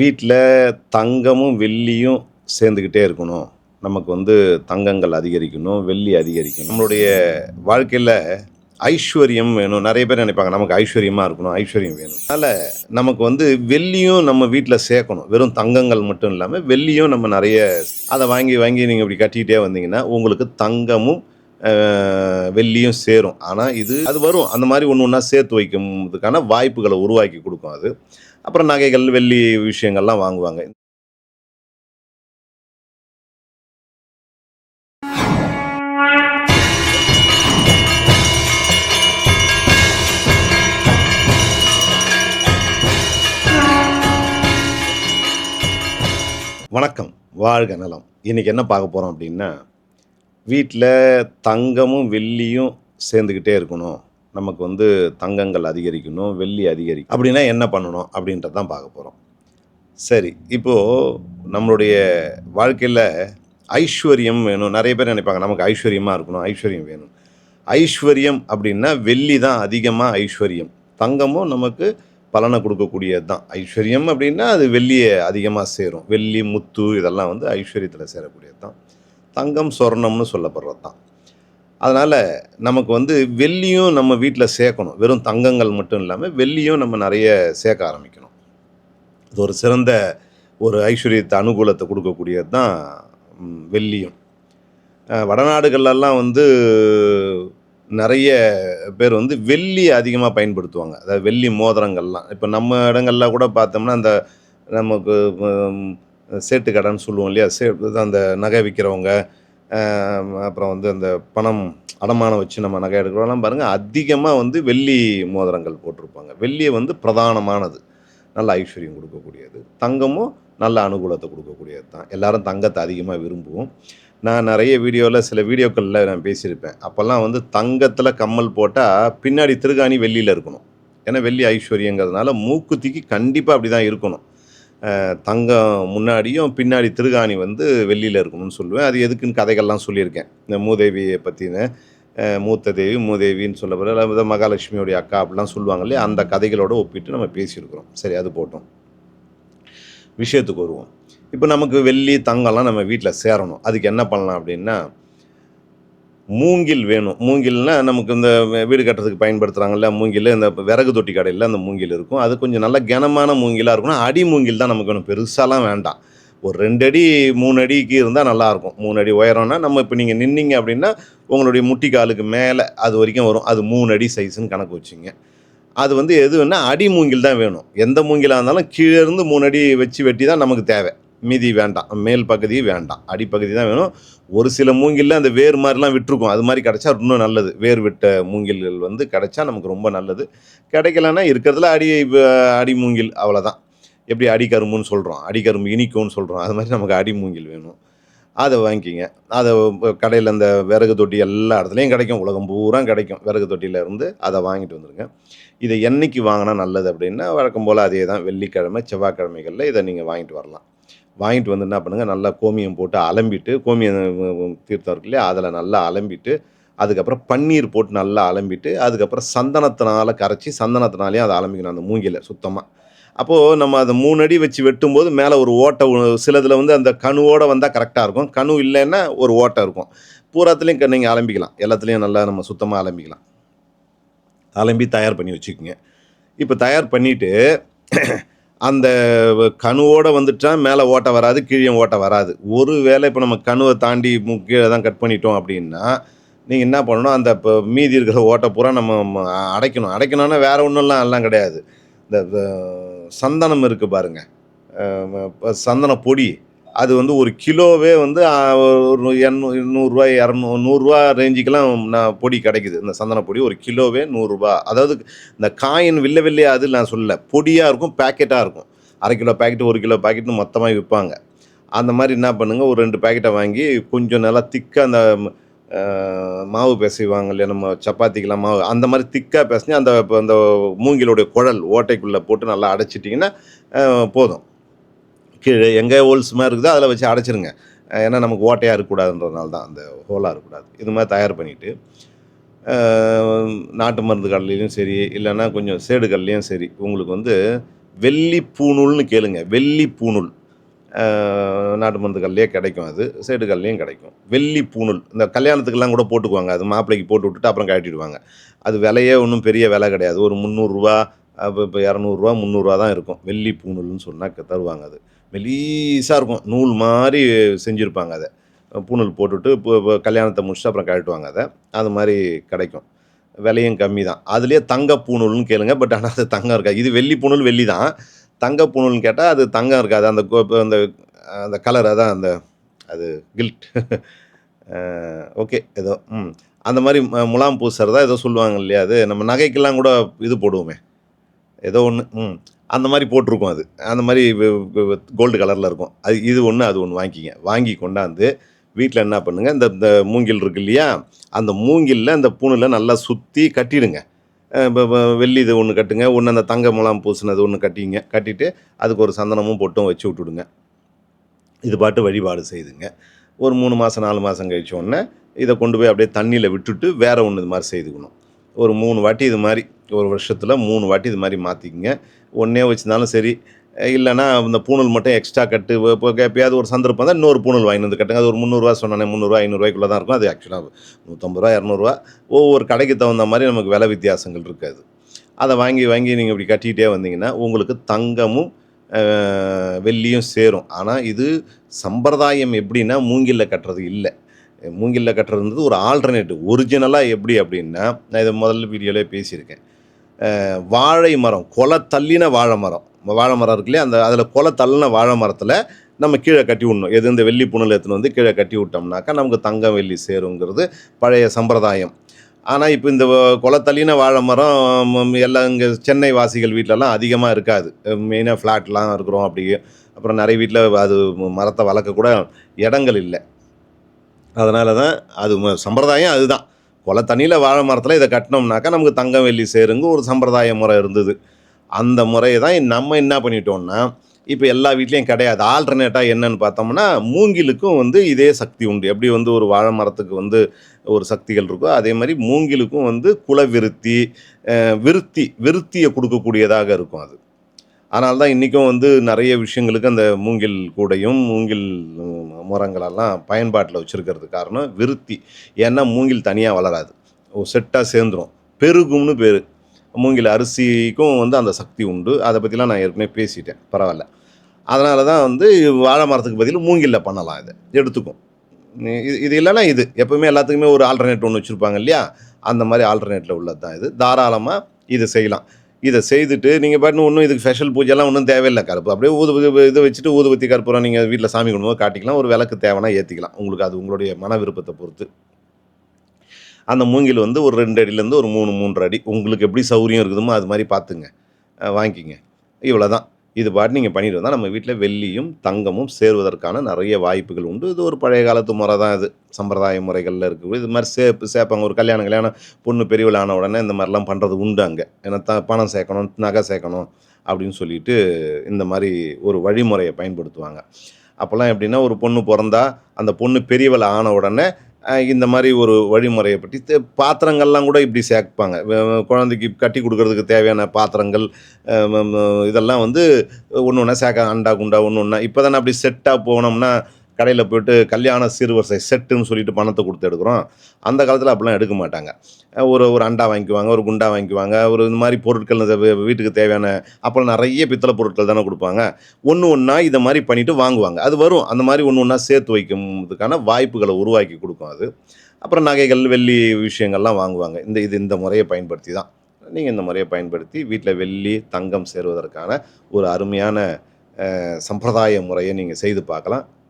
வீட்டில் தங்கமும் வெள்ளியும் சேர்ந்துக்கிட்டே இருக்கணும். நமக்கு வந்து தங்கங்கள் அதிகரிக்கணும் வெள்ளி அதிகரிக்கணும். நம்மளுடைய வாழ்க்கையில் ஐஸ்வர்யம் வேணும். நிறைய பேர் நினைப்பாங்க நமக்கு ஐஸ்வர்யமாக இருக்கணும் ஐஸ்வர்யம் வேணும். அதனால் நமக்கு வந்து வெள்ளியும் நம்ம வீட்டில் சேர்க்கணும். வெறும் தங்கங்கள் மட்டும் இல்லாமல் வெள்ளியும் நம்ம நிறைய அதை வாங்கி வாங்கி நீங்கள் இப்படி கட்டிக்கிட்டே வந்தீங்கன்னா உங்களுக்கு தங்கமும் வெள்ளியும் சேரும். ஆனால் இது அது வரும். அந்த மாதிரி ஒன்று ஒன்றா சேர்த்து வைக்கிறதுக்கான வாய்ப்புகளை உருவாக்கி கொடுக்கும் அது. அப்புறம் நகைகள் வெள்ளி விஷயங்கள்லாம் வாங்குவாங்க. வணக்கம். வாழ்க நலம். இன்றைக்கி என்ன பார்க்க போகிறோம் அப்படின்னா வீட்டில் தங்கமும் வெள்ளியும் சேர்ந்துக்கிட்டே இருக்கணும். நமக்கு வந்து தங்கங்கள் அதிகரிக்கணும் வெள்ளி அதிகரிக்கும் அப்படின்னா என்ன பண்ணணும் அப்படின்றத தான் பார்க்க போகிறோம் சரி இப்போது நம்மளுடைய வாழ்க்கையில் ஐஸ்வர்யம் வேணும். நிறைய பேர் நினைப்பாங்க நமக்கு ஐஸ்வர்யமாக இருக்கணும் ஐஸ்வர்யம் வேணும். ஐஸ்வர்யம் அப்படின்னா வெள்ளி தான் அதிகமாக ஐஸ்வர்யம். தங்கமும் நமக்கு பலனை கொடுக்கக்கூடியது தான். ஐஸ்வர்யம் அப்படின்னா அது வெள்ளியை அதிகமாக சேரும். வெள்ளி முத்து இதெல்லாம் வந்து ஐஸ்வர்யத்தில் சேரக்கூடியது தான். தங்கம் சொர்ணம்னு சொல்லப்படுறது தான். அதனால் நமக்கு வந்து வெள்ளியும் நம்ம வீட்டில் சேர்க்கணும். வெறும் தங்கங்கள் மட்டும் இல்லாமல் வெள்ளியும் நம்ம நிறைய சேர்க்க ஆரம்பிக்கணும். இது ஒரு சிறந்த ஒரு ஐஸ்வர்யத்தை அனுகூலத்தை கொடுக்கக்கூடியது தான் வெள்ளியும். அஹ், வடநாடுகள்லாம் வந்து நிறைய பேர் வந்து வெள்ளி அதிகமாக பயன்படுத்துவாங்க. அதாவது வெள்ளி மோதிரங்கள்லாம். இப்போ நம்ம இடங்கள்ல கூட பார்த்தோம்னா அந்த நமக்கு சேட்டு கடைன்னு சொல்லுவோம் இல்லையா? சே அந்த நகை விற்கிறவங்க அப்புறம் வந்து அந்த பணம் அடமானம் வச்சு நம்ம நகை எடுக்கிறோம்லாம் பாருங்கள் அதிகமாக வந்து வெள்ளி மோதிரங்கள் போட்டிருப்பாங்க. வெள்ளியை வந்து பிரதானமானது. நல்ல ஐஸ்வர்யம் கொடுக்கக்கூடியது. தங்கமும் நல்ல அனுகூலத்தை கொடுக்கக்கூடியது தான். எல்லாரும் தங்கத்தை அதிகமாக விரும்புவோம். நான் நிறைய வீடியோவில் சில வீடியோக்களில் நான் பேசியிருப்பேன். அப்போல்லாம் வந்து தங்கத்தில் கம்மல் போட்டால் பின்னாடி திருகாணி வெள்ளியில் இருக்கணும். ஏன்னா வெள்ளி ஐஸ்வர்யங்கிறதுனால மூக்குத்திக்கு கண்டிப்பாக அப்படி தான் இருக்கணும். தங்கம் முன்னாடியும் பின்னாடி திருகாணி வந்து வெள்ளியில் இருக்கணும்னு சொல்லுவேன். அது எதுக்குன்னு கதைகள்லாம் சொல்லியிருக்கேன். இந்த மூதேவியை பற்றின மூத்த தேவி மூதேவின்னு சொல்லப்படுற அல்லது மகாலட்சுமியோடைய அக்கா அப்படிலாம் சொல்லுவாங்க இல்லையா? அந்த கதைகளோடு ஒப்பிட்டு நம்ம பேசியிருக்கிறோம். சரி அது போட்டோம். விஷயத்துக்கு வருவோம். இப்போ நமக்கு வெள்ளி தங்கம்லாம் நம்ம வீட்டில் சேரணும். அதுக்கு என்ன பண்ணலாம் அப்படின்னா மூங்கில் வேணும். மூங்கில்னா நமக்கு இந்த வீடு கட்டுறதுக்கு பயன்படுத்துகிறாங்கல்ல மூங்கில் இந்த விறகு தொட்டி கடையில் அந்த மூங்கில் இருக்கும். அது கொஞ்சம் நல்ல கனமான மூங்கிலாக இருக்கணும் அடி மூங்கில் தான் நமக்கு வேணும். பெருசாலாம் வேண்டாம். ஒரு ரெண்டு அடி மூணு அடிக்கு இருந்தால் நல்லாயிருக்கும் மூணு அடி உயரம்னா நம்ம இப்போ நீங்கள் நின்னீங்க அப்படின்னா உங்களுடைய முட்டி காலுக்கு மேலே அது வரைக்கும் வரும். அது மூணு அடி சைஸ்ன்னு கணக்கு வச்சுங்க. அது வந்து எதுன்னா அடி மூங்கில் தான் வேணும். எந்த மூங்கிலாக இருந்தாலும் கீழே இருந்து மூணு அடி வச்சு வெட்டி தான் நமக்கு தேவை. மீதி வேண்டாம். மேல் பகுதி வேண்டாம். அடிப்பகுதி தான் வேணும். ஒரு சில மூங்கிலில் அந்த வேர் மாதிரிலாம் விட்டுருக்கும். அது மாதிரி கிடைச்சா இன்னும் நல்லது. வேர் விட்ட மூங்கில்கள் வந்து கிடைச்சா நமக்கு ரொம்ப நல்லது. கிடைக்கலன்னா இருக்கிறதுல அடி அடி மூங்கில் அவ்வளோதான் எப்படி அடிக்கரும்புன்னு சொல்கிறோம் அடிக்கரும்பு இனிக்கும்னு சொல்கிறோம் அது மாதிரி நமக்கு அடி மூங்கில் வேணும். அதை வாங்கிக்கிங்க அதை கடையில் அந்த விறகு தொட்டி எல்லா இடத்துலையும் கிடைக்கும். உலகம் பூரா கிடைக்கும். விறகு தொட்டியில இருந்து அதை வாங்கிட்டு வந்துடுங்க இதை என்றைக்கு வாங்கினா நல்லது அப்படின்னா வழக்கம் போல் அதே தான் வெள்ளிக்கிழமை செவ்வாய்க்கிழமைகளில் இதை நீங்கள் வாங்கிட்டு வரலாம். வாங்கிட்டு வந்து என்ன பண்ணுங்கள் நல்லா கோமியம் போட்டு அலம்பிட்டு கோமியம் தீர்த்தம் இருக்கு இல்லையா அதில் நல்லா அலம்பிட்டு அதுக்கப்புறம் பன்னீர் போட்டு நல்லா அலம்பிட்டு அதுக்கப்புறம் சந்தனத்தினால் கரைச்சி சந்தனத்தினாலேயும் அதை அலம்பிக்கணும் அந்த மூங்கில சுத்தமாக அப்போது நம்ம அதை மூணு அடி வச்சு வெட்டும்போது மேலே ஒரு ஓட்டை சிலதில் வந்து அந்த கணுவோடு வந்தால் கரெக்டாக இருக்கும். கணு இல்லைன்னா ஒரு ஓட்டை இருக்கும். பூராத்துலேயும் நீங்கள் அலம்பிக்கலாம். எல்லாத்துலேயும் நல்லா நம்ம சுத்தமாக அலம்பிக்கலாம். அலம்பி தயார் பண்ணி வச்சுக்கோங்க. இப்போ தயார் பண்ணிவிட்டு அந்த கணுவோட வந்துட்டால் மேலே ஓட்டை வராது கீழே ஓட்டை வராது. ஒரு வேளை இப்போ நம்ம கணுவை தாண்டி மு- கீழே தான் கட் பண்ணிட்டோம் அப்படின்னா நீங்கள் என்ன பண்ணணும்? அந்த இப்போ மீதி இருக்கிற ஓட்டை பூரா நம்ம அடைக்கணும். அடைக்கணும்னா வேறு ஒன்றும்லாம் எல்லாம் கிடையாது. இந்த சந்தனம் இருக்குது பாருங்க. சந்தன பொடி. அது வந்து ஒரு கிலோவே வந்து ஒரு எண்ணூ நூறுரூவா இரநூ நூறுரூவா ரேஞ்சுக்கெல்லாம் நான் பொடி கிடைக்குது. இந்த சந்தன பொடி ஒரு கிலோவே நூறுரூவா அதாவது இந்த காயின் வில்ல வில்லையா அது நான் சொல்லல. பொடியாக இருக்கும் பேக்கெட்டாக இருக்கும். அரை கிலோ பேக்கெட் ஒரு கிலோ பேக்கெட்னு மொத்தமாக விற்பாங்க அந்த மாதிரி என்ன பண்ணுங்கள் ஒரு ரெண்டு பேக்கெட்டை வாங்கி கொஞ்சம் நல்லா திக்காக அந்த மாவு பிசைவாங்க இல்லையா நம்ம சப்பாத்திக்கெலாம் மாவு அந்த மாதிரி திக்காக பிசைஞ்சு அந்த இப்போ அந்த மூங்கிலுடைய குழல் ஓட்டைக்குள்ளே போட்டு நல்லா அடைச்சிட்டிங்கன்னா போதும். கீழே எங்கே ஹோல்ஸ் இருக்குதோ அதில் வச்சு அடைச்சிருங்க. ஏன்னா நமக்கு ஓட்டையாக இருக்கக்கூடாதுன்றதுனால தான் அந்த ஹோலாக இருக்கக்கூடாது. இது மாதிரி தயார் பண்ணிவிட்டு நாட்டு மருந்து கடலையும் சரி இல்லைன்னா கொஞ்சம் சேடு கடலையும் சரி உங்களுக்கு வந்து வெள்ளி பூணூல்னு கேளுங்க. வெள்ளி பூணூல். நாட்டு மருந்து கல்லையே கிடைக்கும் அது. சேடு கல்லையும் கிடைக்கும். வெள்ளி பூணூல். இந்த கல்யாணத்துக்கெல்லாம் கூட போட்டுக்குவாங்க. அது மாப்பிள்ளைக்கு போட்டு விட்டுட்டு அப்புறம் கட்டிடுவாங்க அது விலையே ஒன்றும் பெரிய விலை கிடையாது. ஒரு முந்நூறுரூவா இப்போ இப்போ இரநூறுவா முந்நூறுரூவா தான் இருக்கும். வெள்ளி பூணூல்னு சொன்னால் தருவாங்க அது. மெலீஸாக இருக்கும். நூல் மாதிரி செஞ்சுருப்பாங்க அதை. பூணூல் போட்டுட்டு இப்போ இப்போ கல்யாணத்தை முடிச்சுட்டு அப்புறம் கழட்டுவாங்க அதை. அது மாதிரி கிடைக்கும். விலையும் கம்மி தான். அதுலேயே தங்க பூணூல்னு கேளுங்க. பட் ஆனால் அது தங்கம் இருக்காது. இது வெள்ளி பூணூல் வெள்ளி தான். தங்க பூணூல்னு கேட்டால் அது தங்கம் இருக்காது. அந்த கோ- அந்த அந்த கலர் அதான் அந்த அது கில்ட். ஓகே. ஏதோ ம். அந்த மாதிரி முலாம் பூசுறதா ஏதோ சொல்லுவாங்க இல்லையா அது. நம்ம நகைக்கெல்லாம் கூட இது போடுவோமே. ஏதோ ஒன்று ம். அந்த மாதிரி போட்டிருக்கும் அது. அந்த மாதிரி கோல்டு கலரில் இருக்கும். அது இது ஒன்று அது ஒன்று வாங்கிக்கிங்க. வாங்கி கொண்டாந்து வீட்டில் என்ன பண்ணுங்கள் இந்த இந்த மூங்கில் இருக்கு இல்லையா அந்த மூங்கிலில் அந்த பூணில் நல்லா சுற்றி கட்டிடுங்க. வெள்ளி இது ஒன்று கட்டுங்க ஒன்று அந்த தங்க முலாம் பூசினது ஒன்று கட்டிங்க கட்டிட்டு அதுக்கு ஒரு சந்தனமும் பொட்டும் வச்சு விட்டுடுங்க. இது பாட்டு வழிபாடு செய்துங்க. ஒரு மூணு மாதம் நாலு மாதம் கழிச்ச உடனே இதை கொண்டு போய் அப்படியே தண்ணியில் விட்டுட்டு வேறு ஒன்று இது மாதிரி செய்துக்கணும். ஒரு மூணு வாட்டி இது மாதிரி ஒரு வருஷத்தில் மூணு வாட்டி இது மாதிரி மாற்றிக்கிங்க ஒன்றே வச்சுருந்தாலும் சரி இல்லைனா இல்லைன்னா இந்த பூணல் மட்டும் எக்ஸ்ட்ரா கட்டு இப்போ எப்பயாவது ஒரு சந்தர்ப்பம் தான் இன்னொரு பூணல் வாங்கி வந்து கட்டுங்க. அது ஒரு முந்நூறுரூவா சொன்னானே முந்நூறுரூவா ஐநூறுரூவாய்க்குள்ளே தான் இருக்கும். அது ஆக்சுவலாக நூற்றம்பது ரூபா இரநூறுவா ஒவ்வொரு கடைக்கு தகுந்த மாதிரி நமக்கு விலை வித்தியாசங்கள் இருக்காது. அதை வாங்கி வாங்கி நீங்கள் இப்படி கட்டிக்கிட்டே வந்தீங்கன்னா உங்களுக்கு தங்கமும் வெள்ளியும் சேரும். ஆனால் இது சம்பிரதாயம் எப்படின்னா மூங்கிலில் கட்டுறது இல்லை. மூங்கிலில் கட்டுறதுன்றது ஒரு ஆல்டர்னேட்டிவ் ஒரிஜினலாக எப்படி அப்படின்னா நான் இதை முதல்ல வீடியோலே பேசியிருக்கேன். வாழை மரம் கொலை தள்ளின வாழை மரம். வாழை மரம் இருக்கு இல்லையா? அந்த அதில் கொலை தள்ளின வாழை மரத்தில் நம்ம கீழே கட்டி விடணும். எது இந்த வெள்ளி புனல் எடுத்துன்னு வந்து கீழே கட்டி விட்டோம்னாக்கா நமக்கு தங்கம் வெள்ளி சேருங்கிறது பழைய சம்பிரதாயம். ஆனால் இப்போ இந்த குளத்தள்ளின வாழை மரம் எல்லாம் இங்கே சென்னை வாசிகள் வீட்டிலலாம் அதிகமாக இருக்காது. மெயினாக ஃப்ளாட்லாம் இருக்கிறோம் அப்படி அப்புறம் நிறைய வீட்டில் அது மரத்தை வளர்க்க கூட இடங்கள் இல்லை. அதனால தான் அது ம- சம்பிரதாயம் அதுதான். கொலை தண்ணியில் வாழை மரத்தில் இதை கட்டினோம்னாக்கா நமக்கு தங்கம் வெள்ளி சேருங்க ஒரு சம்பிரதாய முறை இருந்தது. அந்த முறையை தான் நம்ம என்ன பண்ணிட்டோம்னா இப்போ எல்லா வீட்லேயும் கிடையாது. ஆல்டர்னேட்டாக என்னன்னு பார்த்தோம்னா மூங்கிலுக்கும் வந்து இதே சக்தி உண்டு. எப்படி வந்து ஒரு வாழை மரத்துக்கு வந்து ஒரு சக்திகள் இருக்கோ அதே மாதிரி மூங்கிலுக்கும் வந்து குல விருத்தி விருத்தி விருத்தியை கொடுக்கக்கூடியதாக இருக்கும் அது. அதனால தான் இன்றைக்கும் வந்து நிறைய விஷயங்களுக்கு அந்த மூங்கில் கூடையும் மூங்கில் மரங்களெல்லாம் பயன்பாட்டில் வச்சுருக்கிறது காரணம் விருத்தி. ஏன்னா மூங்கில் தனியாக வளராது. செட்டாக சேர்ந்துரும். பெருகும்னு பேர். மூங்கில் அரிசிக்கும் வந்து அந்த சக்தி உண்டு. அதை பற்றிலாம் நான் ஏற்கனவே பேசிட்டேன். பரவாயில்ல. அதனால தான் வந்து வாழை மரத்துக்கு பதில் மூங்கிலில் பண்ணலாம் இதை. எடுத்துக்கும். இது இது இல்லைன்னா இது. எப்பவுமே எல்லாத்துக்குமே ஒரு ஆல்டர்னேட் ஒன்று வச்சுருப்பாங்க இல்லையா? அந்த மாதிரி ஆல்டர்னேட்டில் உள்ளது தான் இது. தாராளமாக இதை செய்யலாம். இதை செய்துட்டு நீங்கள் பாட்டு ஒன்றும் இதுக்கு ஸ்பெஷல் பூஜைலாம் ஒன்றும் தேவையில்லை. கருப்பு. அப்படியே ஊது இதை வச்சுட்டு ஊதுபத்தி கற்பூரம் நீங்கள் வீட்டில் சாமி கும்பிடும்போது காட்டிக்கலாம். ஒரு விளக்கு தேவைன்னா ஏற்றிக்கலாம் உங்களுக்கு அது உங்களுடைய மன விருப்பத்தை பொறுத்து. அந்த மூங்கில் வந்து ஒரு ரெண்டு அடியிலேருந்து ஒரு மூணு மூன்று அடி. உங்களுக்கு எப்படி சௌரியம் இருக்குதுமோ அது மாதிரி பார்த்துங்க. வாங்கிக்கிங்க. இவ்வளோ தான் இது பாட்டு நீங்கள் பண்ணிட்டு வந்தால் நம்ம வீட்டில் வெள்ளியும் தங்கமும் சேருவதற்கான நிறைய வாய்ப்புகள் உண்டு. இது ஒரு பழைய காலத்து முறை தான் இது. சம்பிரதாய முறைகளில் இருக்குது. இது மாதிரி சேப்பு சேர்ப்பாங்க ஒரு கல்யாணம் கல்யாணம் பொண்ணு பெரியவள் ஆன உடனே இந்த மாதிரிலாம் பண்ணுறது உண்டு அங்கே. ஏன்னா த பணம் சேர்க்கணும் நகை சேர்க்கணும் அப்படின்னு சொல்லிட்டு இந்த மாதிரி ஒரு வழிமுறையை பயன்படுத்துவாங்க. அப்போல்லாம் எப்படின்னா ஒரு பொண்ணு பிறந்தா அந்த பொண்ணு பெரியவள் ஆன உடனே இந்த மாதிரி ஒரு வழிமுறையை பற்றி பாத்திரங்கள்லாம் கூட இப்படி சேர்ப்பாங்க. குழந்தைக்கு கட்டி கொடுக்கறதுக்கு தேவையான பாத்திரங்கள் இதெல்லாம் வந்து ஒன்று ஒன்றா சேர்க்க அண்டா குண்டா ஒன்று ஒன்றா இப்போ தானே அப்படி செட்டாக போனோம்னா கடையில் போயிட்டு கல்யாண சீர்வரிசை செட்டுன்னு சொல்லிட்டு பணத்தை கொடுத்து எடுக்கிறோம். அந்த காலத்தில் அப்படிலாம் எடுக்க மாட்டாங்க. ஒரு ஒரு அண்டா வாங்கிக்குவாங்க ஒரு குண்டா வாங்கிக்குவாங்க ஒரு இந்த மாதிரி பொருட்கள் வீட்டுக்கு தேவையான அப்போல்லாம் நிறைய பித்தளை பொருட்கள் தானே கொடுப்பாங்க. ஒன்று ஒன்றா இதை மாதிரி பண்ணிவிட்டு வாங்குவாங்க. அது வரும். அந்த மாதிரி ஒன்று ஒன்றா சேர்த்து வைக்கிறதுக்கான வாய்ப்புகளை உருவாக்கி கொடுக்கும் அது. அப்புறம் நகைகள் வெள்ளி விஷயங்கள்லாம் வாங்குவாங்க. இந்த இது இந்த முறையை பயன்படுத்தி தான். நீங்கள் இந்த முறையை பயன்படுத்தி வீட்டில் வெள்ளி தங்கம் சேருவதற்கான ஒரு அருமையான சம்பிரதாய முறையை நீங்கள் செய்து பார்க்கலாம்.